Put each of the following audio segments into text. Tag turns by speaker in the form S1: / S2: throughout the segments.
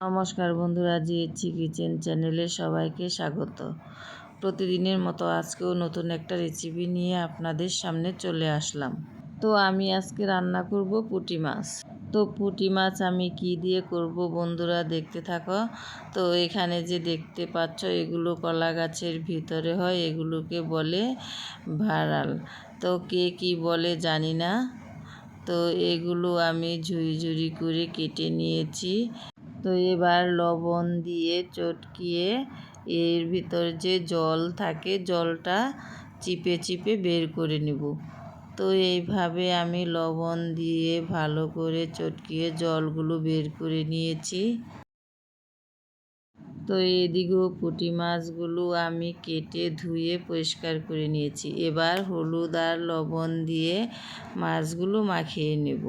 S1: নমস্কার বন্ধুরা জিএচি কিচেন চ্যানেলে সবাইকে স্বাগত। প্রতিদিনের মতো আজকেও নতুন একটা রেসিপি নিয়ে আপনাদের সামনে চলে আসলাম। তো আমি আজকে রান্না করব পুঁটি মাছ। তো পুঁটি মাছ আমি কি দিয়ে করব বন্ধুরা, দেখতে থাকো। তো এখানে যে দেখতে পাচ্ছ, এগুলো কলা গাছের ভিতরে হয়, এগুলোকে বলে ভাড়াল। তো কে কি বলে জানি না। তো এগুলো আমি ঝুড়ি ঝুড়ি করে কেটে নিয়েছি। তো এবার লবণ দিয়ে চটকিয়ে এর ভিতর যে জল থাকে, জলটা চিপে চিপে বের করে নেব। তো এইভাবে আমি লবণ দিয়ে ভালো করে চটকিয়ে জলগুলো বের করে নিয়েছি। তো এদিকেও পুঁটি মাছগুলো আমি কেটে ধুয়ে পরিষ্কার করে নিয়েছি। এবার হলুদ আর লবণ দিয়ে মাছগুলো মাখিয়ে নেব।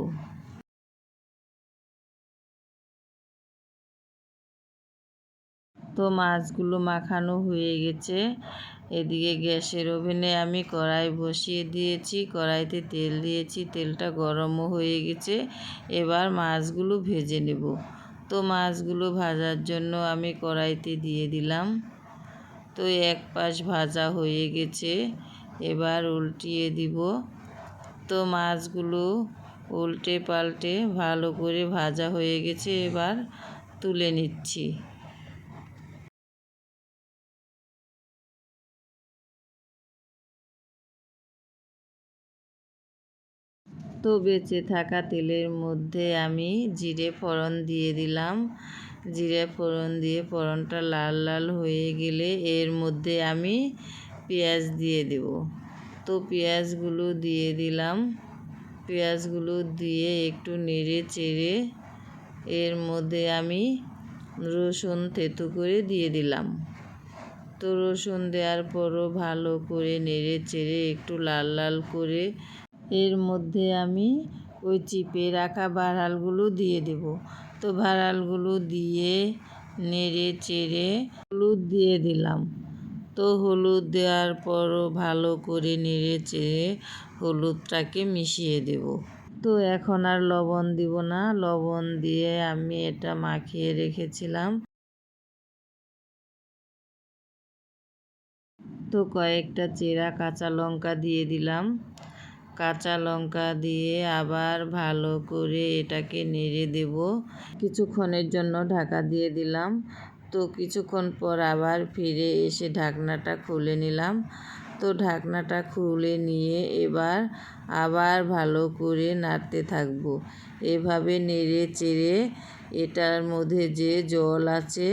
S1: তো মাছগুলো মাখানো হয়ে গেছে। এদিকে গ্যাসের ওভেনে আমি কড়াই বসিয়ে দিয়েছি, কড়াইতে তেল দিয়েছি, তেলটা গরমও হয়ে গেছে। এবার মাছগুলো ভেজে নেব। তো মাছগুলো ভাজার জন্য আমি কড়াইতে দিয়ে দিলাম। তো এক পাশ ভাজা হয়ে গেছে, এবার উল্টিয়ে দিব। তো মাছগুলো উল্টে পাল্টে ভালো করে ভাজা হয়ে গেছে, এবার তুলে নিচ্ছি। তো বেঁচে থাকা তেলের মধ্যে আমি জিরে ফোড়ন দিয়ে দিলাম। জিরে ফোড়ন দিয়ে ফোড়নটা লাল লাল হয়ে গেলে এর মধ্যে আমি পেঁয়াজ দিয়ে দেব। তো পেঁয়াজগুলো দিয়ে দিলাম। পেঁয়াজগুলো দিয়ে একটু নেড়ে চেড়ে এর মধ্যে আমি রসুন থেতু করে দিয়ে দিলাম। তো রসুন দেওয়ার পরও ভালো করে নেড়ে চেড়ে একটু লাল লাল করে এর মধ্যে আমি ওই চিপে রাখা ভাড়ালগুলো দিয়ে দেব। তো ভাড়ালগুলো দিয়ে নেড়ে চেড়ে হলুদ দিয়ে দিলাম। তো হলুদ দেওয়ার পরও ভালো করে নেড়ে চেড়ে হলুদটাকে মিশিয়ে দেব। তো এখন আর লবণ দিব না, লবণ দিয়ে আমি এটা মাখিয়ে রেখেছিলাম। তো কয়েকটা চেরা কাঁচা লঙ্কা দিয়ে দিলাম। কাঁচা লঙ্কা দিয়ে আবার ভালো করে এটাকে নেড়ে দেব। কিছুক্ষণের জন্য ঢাকা দিয়ে দিলাম। তো কিছুক্ষণ পর আবার ফিরে এসে ঢাকনাটা খুলে নিলাম। তো ঢাকনাটা খুলে নিয়ে এবার আবার ভালো করে নাড়তে থাকব। এভাবে নেড়ে চেড়ে এটার মধ্যে যে জল আছে,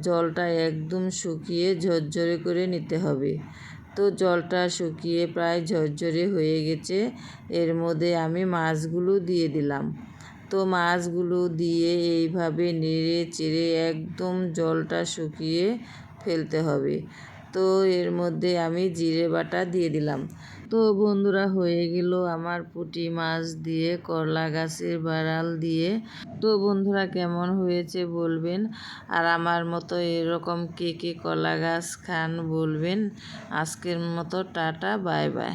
S1: জলটা একদম শুকিয়ে ঝরঝরে করে নিতে হবে। তো জলটা শুকিয়ে প্রায় ঝরঝরে হয়ে গেছে। এর মধ্যে আমি মাছগুলো দিয়ে দিলাম। তো মাছগুলো দিয়ে এইভাবে নেড়ে চেড়ে একদম জলটা শুকিয়ে ফেলতে হবে। তো এর মধ্যে আমি জিরে বাটা দিয়ে দিলাম। তো বন্ধুরা, হয়ে গেল আমার পুটি মাছ দিয়ে, করলা গাছের বাড়াল দিয়ে। তো বন্ধুরা, কেমন হয়েছে বলবেন? আর আমার মতো এরকম কে কে কলা গাছ খান বলবেন? আজকের মতো টাটা, বাই বাই।